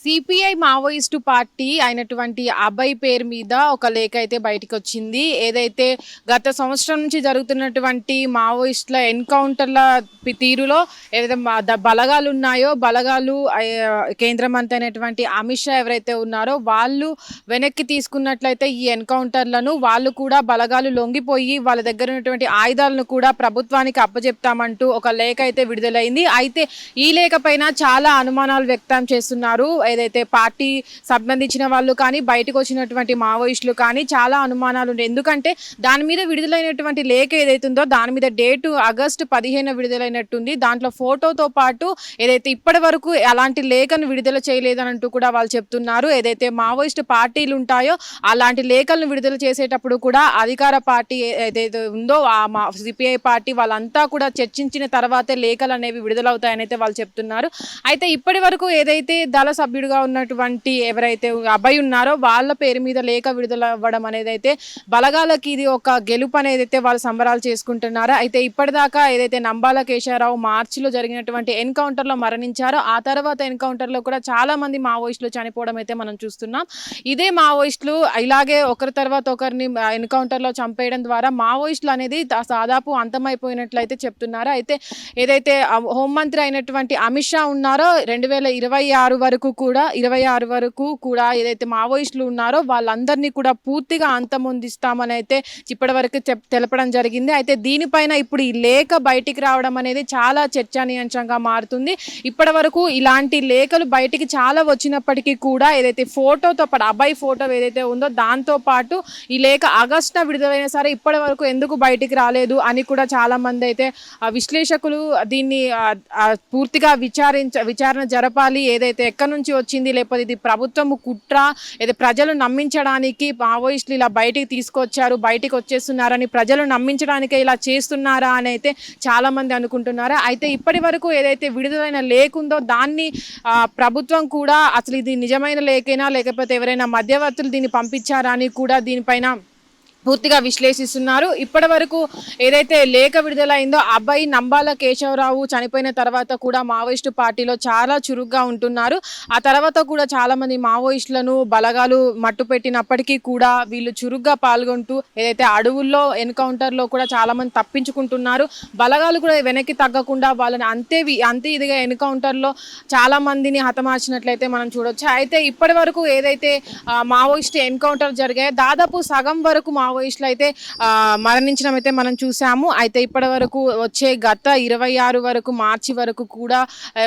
CPI Maoist party అయినటువంటి అభయ్ పేరు మీద ఒక లేఖ అయితే బయటకు వచ్చింది ఏదైతే గత సంవత్సరం నుంచి జరుగుతున్నటువంటి మావోయిస్టుల ఎన్కౌంటర్ల తీరులో ఏదైతే బలగాలు ఉన్నాయో బలగాలు కేంద్ర మంత్రి అయినటువంటి అమిత్ షా ఎవరైతే ఉన్నారో వాళ్ళు వెనక్కి తీసుకున్నట్లయితే ఈ ఎన్కౌంటర్లను వాళ్ళు కూడా బలగాలు లొంగిపోయి వాళ్ళ దగ్గర ఉన్నటువంటి ఆయుధాలను కూడా ప్రభుత్వానికి అప్పజెప్తామంటూ ఒక లేఖ అయితే విడుదలైంది. అయితే ఈ లేఖ పైన చాలా అనుమానాలు వ్యక్తం చేస్తున్నారు. ఏదైతే పార్టీ సంబంధించిన వాళ్ళు కానీ బయటకు వచ్చినటువంటి మావోయిస్టులు కానీ చాలా అనుమానాలు ఉన్నాయి ఎందుకంటే దాని మీద విడుదలైనటువంటి లేఖ ఏదైతుందో దాని మీద డేటు ఆగస్టు పదిహేను విడుదలైనట్టుంది. దాంట్లో ఫోటోతో పాటు ఏదైతే ఇప్పటి వరకు అలాంటి లేఖను విడుదల చేయలేదని అంటూ కూడా వాళ్ళు చెప్తున్నారు. ఏదైతే మావోయిస్ట్ పార్టీలు ఉంటాయో అలాంటి లేఖలను విడుదల చేసేటప్పుడు కూడా అధికార పార్టీ ఏదైతే ఉందో ఆ మా సిపిఐ పార్టీ వాళ్ళంతా కూడా చర్చించిన తర్వాతే లేఖలు అనేవి విడుదలవుతాయని అయితే వాళ్ళు చెప్తున్నారు. అయితే ఇప్పటి వరకు ఏదైతే దళ సభ్యుడిగా ఉన్నటువంటి ఎవరైతే అబ్బాయి ఉన్నారో వాళ్ళ పేరు మీద లేఖ విడుదల అవ్వడం అనేది అయితే బలగాలకి ఇది ఒక గెలుపు అనేది అయితే వాళ్ళు సంబరాలు చేసుకుంటున్నారు. అయితే ఇప్పటిదాకా ఏదైతే నంబాల కేశారావు మార్చిలో జరిగినటువంటి ఎన్కౌంటర్లో మరణించారో ఆ తర్వాత ఎన్కౌంటర్లో కూడా చాలా మంది మావోయిస్టులు చనిపోవడం అయితే మనం చూస్తున్నాం. ఇదే మావోయిస్టులు ఇలాగే ఒకరి తర్వాత ఒకరిని ఎన్కౌంటర్లో చంపేయడం ద్వారా మావోయిస్టులు అనేది దాదాపు అంతమైపోయినట్లయితే చెప్తున్నారు. అయితే ఏదైతే హోంమంత్రి అయినటువంటి అమిత్ షా ఉన్నారో రెండు వేల ఇరవై ఆరు వరకు కూడా ఇరవై ఆరు వరకు కూడా ఏదైతే మావోయిస్టులు ఉన్నారో వాళ్ళందరినీ కూడా పూర్తిగా అంతమొందిస్తామని అయితే ఇప్పటి వరకు తెలపడం జరిగింది. అయితే దీనిపైన ఇప్పుడు ఈ లేఖ బయటికి రావడం అనేది చాలా చర్చనీయాంశంగా మారుతుంది. ఇప్పటి వరకు ఇలాంటి లేఖలు బయటికి చాలా వచ్చినప్పటికీ కూడా ఏదైతే ఫోటోతో పాటు అబ్బాయి ఫోటో ఏదైతే ఉందో దాంతో పాటు ఈ లేఖ ఆగస్టున విడుదలైనా సరే ఇప్పటి వరకు ఎందుకు బయటికి రాలేదు అని కూడా చాలా మంది అయితే ఆ, విశ్లేషకులు దీన్ని పూర్తిగా విచారించ విచారణ జరపాలి. ఏదైతే ఎక్కడి నుంచి వచ్చింది లేకపోతే ఇది ప్రభుత్వం కుట్ర ఇది ప్రజలు నమ్మించడానికి మావోయిస్టులు ఇలా బయటికి తీసుకొచ్చారు బయటికి వచ్చేస్తున్నారని ప్రజలు నమ్మించడానికే ఇలా చేస్తున్నారా అని అయితే చాలామంది అనుకుంటున్నారు? అయితే ఇప్పటి వరకు ఏదైతే విడుదలైన లేకుందో దాన్ని ప్రభుత్వం కూడా అసలు ఇది నిజమైన లేకైనా? లేకపోతే ఎవరైనా మధ్యవర్తులు దీన్ని పంపించారా అని కూడా దీనిపైన పూర్తిగా విశ్లేషిస్తున్నారు. ఇప్పటి వరకు ఏదైతే లేఖ విడుదలైందో అబ్బాయి నంబాల కేశవరావు చనిపోయిన తర్వాత కూడా మావోయిస్టు పార్టీలో చాలా చురుగ్గా ఉంటున్నారు. ఆ తర్వాత కూడా చాలామంది మావోయిస్టులను బలగాలు మట్టు పెట్టినప్పటికీ కూడా వీళ్ళు చురుగ్గా పాల్గొంటూ ఏదైతే అడవుల్లో ఎన్కౌంటర్లో కూడా చాలామంది తప్పించుకుంటున్నారు. బలగాలు కూడా వెనక్కి తగ్గకుండా వాళ్ళని అంతే అంతే ఇదిగా ఎన్కౌంటర్లో చాలామందిని హతమార్చినట్లయితే మనం చూడొచ్చు. అయితే ఇప్పటి వరకు ఏదైతే మావోయిస్ట్ ఎన్కౌంటర్ జరిగాయో దాదాపు సగం వరకు మావోయిస్టులు అయితే మరణించడం అయితే మనం చూసాము. అయితే ఇప్పటి వరకు వచ్చే గత ఇరవై ఆరు వరకు మార్చి వరకు కూడా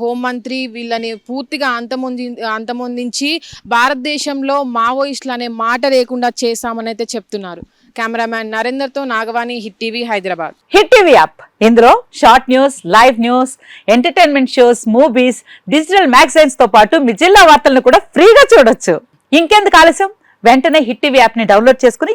హోంమంత్రి వీళ్ళని పూర్తిగా అంతమొంది అంతమొందించి భారతదేశంలో మావోయిస్టులు అనే మాట లేకుండా చేశామని అయితే చెప్తున్నారు. Cameraman నరేందర్తో Nagavani Hit TV Hyderabad. Hit TV app. ఇందులో short news live news entertainment shows movies digital మ్యాగజైన్స్తో పాటు మీ జిల్లా వార్తలను కూడా ఫ్రీగా చూడొచ్చు. ఇంకెందుకు ఆలస్యం? వెంటనే హిట్ టీవీ యాప్ని డౌన్లోడ్ చేసుకుని